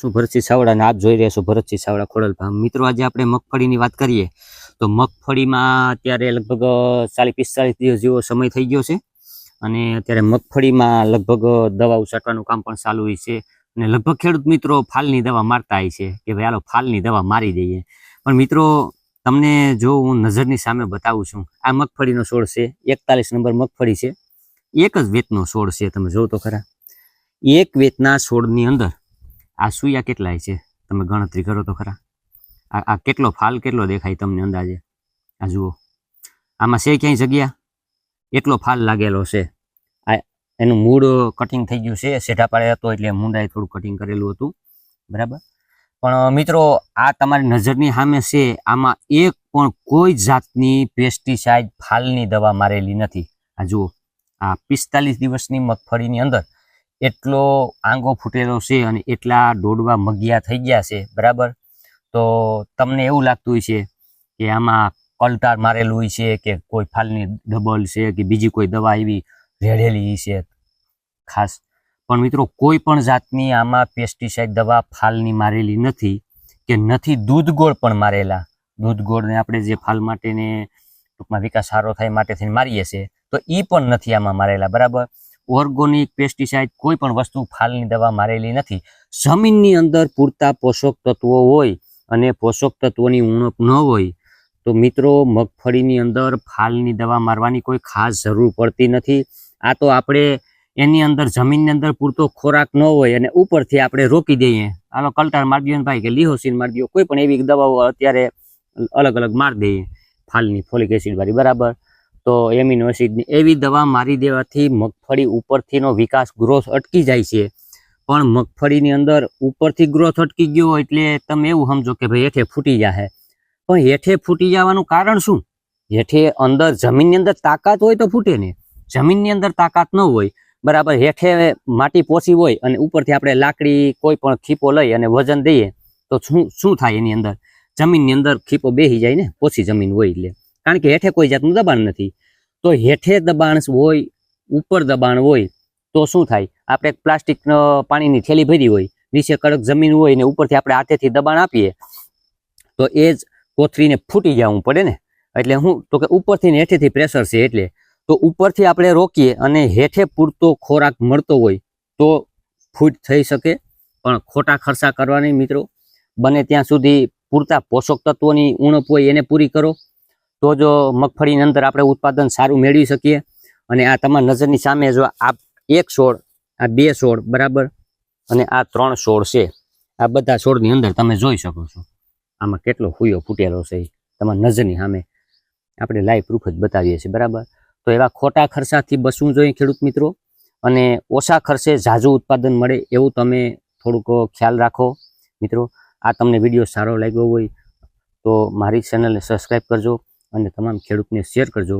શું ભરતસિંહ સાવડા ને આપ જોઈ રહ્યા છો ભરતસિંહ સાવડા ખોડલ ફાર્મ મિત્રો, આજે આપણે મગફળીની વાત કરીએ તો મગફળીમાં અત્યારે લગભગ ચાલીસ પિસ્તાલીસ દિવસ જેવો સમય થઈ ગયો છે અને અત્યારે મગફળીમાં લગભગ દવાઓ છાંટવાનું કામ પણ ચાલુ હોય છે અને લગભગ ખેડૂત મિત્રો ફાલની દવા મારતા હોય છે કે ભાઈ, હાલો, ફાલની દવા મારી દઈએ. પણ મિત્રો, તમને જો હું નજરની સામે બતાવું છું, આ મગફળીનો છોડ છે, એકતાલીસ નંબર મગફળી છે, એક જ વેતનો છોડ છે, તમે જોવો તો ખરા. એક વેતના છોડની અંદર આ સુયા કેટલાય છે? તમે ગણતરી કરો તો ખરા. આ આ કેટલો ફાલ કેટલો દેખાય તમને અંદાજે? આ જુઓ. આમાં છે ક્યાંય જગ્યા? એટલો ફાલ લાગેલો છે. આ, એનું મૂળ કટિંગ થઈ ગયું છે. સેઠા પાડે હતો એટલે મૂંડાએ થોડું કટિંગ કરેલું હતું. બરાબર? પણ, મિત્રો, આ તમારી નજરની સામે છે. આમાં એક પણ કોઈ જાતની પેસ્ટિસાઇડ ફાલની દવા મારેલી નથી. આ જુઓ. આ પિસ્તાલીસ દિવસની મગફળીની અંદર એટલો આંગો ફૂટેલો છે અને એટલા દોડવા મગિયા થઈ ગયા છે, બરાબર? તો તમને એવું લાગતું હોય છે કે આમાં અલ્ટાર મારેલું હોય છે, કે કોઈ ફાલની ડબલ છે, કે બીજી કોઈ દવા એવી રેડેલી છે ખાસ. પણ મિત્રો, કોઈ પણ જાતની આમાં પેસ્ટિસાઇડ દવા ફાલની મારેલી નથી, કે નથી, દૂધ ગોળ પણ મારેલા. દૂધ ગોળને આપણે જે ફાલ માટેને ટૂંકમાં વિકાસ સારો થાય માટે થઈને મારીએ છીએ, તો એ પણ નથી આમાં મારેલા, બરાબર? ઓર્ગોનિક પેસ્ટિસાઇડ કોઈ પણ વસ્તુ ફાલની દવા મારેલી નથી. જમીનની અંદર પૂરતા પોષક તત્વો હોય અને પોષક તત્વોની ઉણપ ન હોય, તો મિત્રો, મગફળીની અંદર ફાલની દવા મારવાની કોઈ ખાસ જરૂર પડતી નથી. આ તો આપણે એની અંદર, જમીનની અંદર પૂરતો ખોરાક ન હોય અને ઉપરથી આપણે રોકી દઈએ. આનો કલ્ટાર મારી દઈએ ભાઈ, કે લિહોસિન મારી દો કોઈ પણ એવી દવાઓ અત્યારે અલગ અલગ મારી દઈએ. ફાલની ફોલિક એસિડ વાળી બરાબર? તો એમિનો એસિડની એવી દવા મારી દેવાથી મગફળી ઉપરથીનો વિકાસ ગ્રોથ અટકી જાય છે. પણ મગફળીની અંદર ઉપરથી ગ્રોથ અટકી ગયો એટલે તમે એવું સમજો કે ભાઈ હેઠે ફૂટી જાહે. પણ હેઠે ફૂટી જવાનું કારણ શું? હેઠે અંદર જમીનની અંદર તાકાત હોય તો ફૂટે ને. જમીનની અંદર તાકાત ન હોય. બરાબર, હેઠે માટી પોસી હોય અને ઉપરથી આપણે લાકડી કોઈ પણ ખીપો લઈ અને વજન દઈએ તો શું શું થાય એની અંદર? જમીનની અંદર ખીપો બેસી જાય ને પોસી જમીન હોય એટલે. કારણ કે હેઠે કોઈ જાતનું દબાણ નથી. તો હેઠે દબાણ હોય, ઉપર દબાણ હોય, તો શું થાય? આપણે એક પ્લાસ્ટિક પાણીની થેલી ભરી હોય, નીચે કડક જમીન હોય ને ઉપરથી આપણે હાથેથી દબાણ આપીએ, તો એ જ કોથળીને ફૂટી જવું પડે ને? એટલે હું, તો કે ઉપરથી ને હેઠેથી પ્રેશર છે એટલે. તો ઉપરથી આપણે રોકીએ અને હેઠે પૂરતો ખોરાક મળતો હોય, તો ફૂટ થઈ શકે. પણ ખોટા ખર્ચા કરવાની, મિત્રો. બને ત્યાં સુધી પૂરતા પોષક તત્વોની ઉણપ હોય એને પૂરી કરો. તો જો મગફળીની અંદર આપણે ઉત્પાદન સારું મેળવી શકીએ. અને આ તમારી નજરની સામે જો આ એક છોડ, આ બે છોડ, બરાબર? અને આ ત્રણ છોડ છે. આ બધા છોડની અંદર તમે જોઈ શકો છો. આમાં કેટલો હુયો ફૂટેલો છે તમારી નજરની સામે આપણે લાઈવ પ્રૂફ જ બતાવીએ છીએ, બરાબર? તો એવા ખોટા ખર્ચાથી બસવું જોઈએ ખેડૂત મિત્રો. અને ઓછા ખર્ચે ઝાઝું ઉત્પાદન મળે એવું તમે થોડુંક ખ્યાલ રાખો. મિત્રો, આ તમને વીડિયો સારો લાગ્યો હોય તો મારી ચેનલને સબસ્ક્રાઈબ કરજો. અને તમામ ખેડૂતને શેર કરજો.